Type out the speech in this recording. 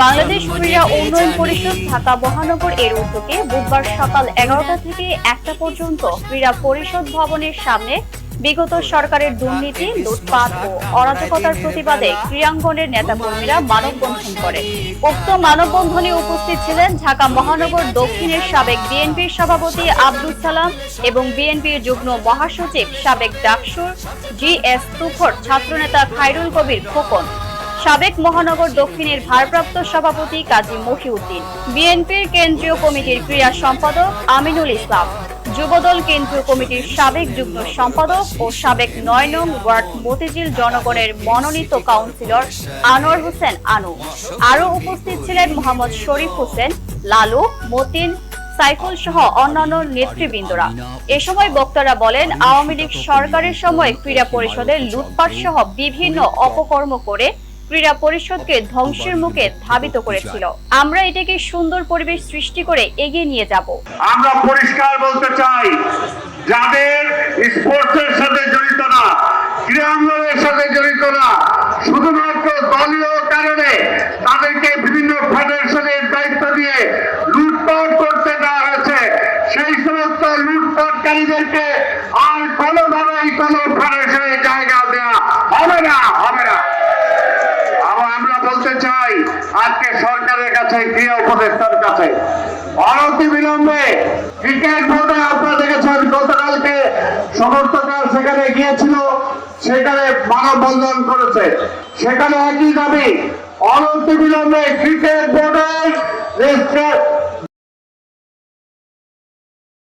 বাংলাদেশ ক্রীড়া উন্নয়ন পরিষদ ঢাকা মহানগর এর উদ্যোগে বুধবার সকাল এগারোটা থেকে একটা পর্যন্ত ক্রীড়া পরিষদ ভবনের সামনে বিগত সরকারের দুর্নীতি, লুটপাট ও অরাজকতার প্রতিবাদে ক্রীড়াঙ্গনের নেতাকর্মীরা মানববন্ধন করে উক্ত মানববন্ধনে উপস্থিত ছিলেন ঢাকা মহানগর দক্ষিণের সাবেক বিএনপির সভাপতি আব্দুল সালাম এবং বিএনপির যুগ্ম মহাসচিব সাবেক ডাকসুর, জি এস তুখর, ছাত্রনেতা খায়রুল কবির খোকন। সাবেক মহানগর দক্ষিণের ভারপ্রাপ্ত সভাপতি কাজী মহিউদ্দিন বিএনপির কেন্দ্রীয় কমিটির ক্রীড়া সম্পাদক আমিনুল ইসলাম, যুবদল কেন্দ্রীয় কমিটির সাবেক যুগ্ম সম্পাদক ও সাবেক নয় নং ওয়ার্ড মতিঝিল জনগণের মনোনীত কাউন্সিলর আনোয়ার হোসেন আনু। আরও উপস্থিত ছিলেন মোহাম্মদ শরীফ হোসেন, লালু, মতিন, সাইফুল সহ অন্যান্য নেতৃবৃন্দরা। এ সময় বক্তারা বলেন, আওয়ামী লীগ সরকারের সময় ক্রীড়া পরিষদের লুটপাট সহ বিভিন্ন অপকর্ম করে ক্রীড়া পরিষদকে ধ্বংসের মুখে ধাবিত করেছিল। আমরা এটাকে সুন্দর পরিবেশ সৃষ্টি করে এগিয়ে নিয়ে যাব। আমরা পরিষ্কার বলতে চাই, যাদের স্পোর্টসের সাথে জড়িত না, ক্রীড়াঙ্গনের সাথে জড়িত না, শুধুমাত্র দলীয় কারণে তাদেরকে বিভিন্ন ফেডারেশনের দায়িত্ব দিয়ে লুটপাট করতে দেওয়া হয়েছে। সেই সমস্ত লুটপাটকারীদেরকে আর কোনোভাবেই কোনো ফেডারেশনের জায়গা দেওয়া হবে না হবে না আবার আমরা বলতে চাই আজকে সরকারের কাছে ক্রিয়া উপদেষ্টার কাছে। অনতি বিলম্বে ক্রিকেট বোর্ডে আপনারা দেখেছেন, গতকালকে সমর্থকরা সেখানে গিয়েছিল, সেখানে মানববন্ধন করেছে। সেখানে একই দাবি, অনতি বিলম্বে ক্রিকেট বোর্ডের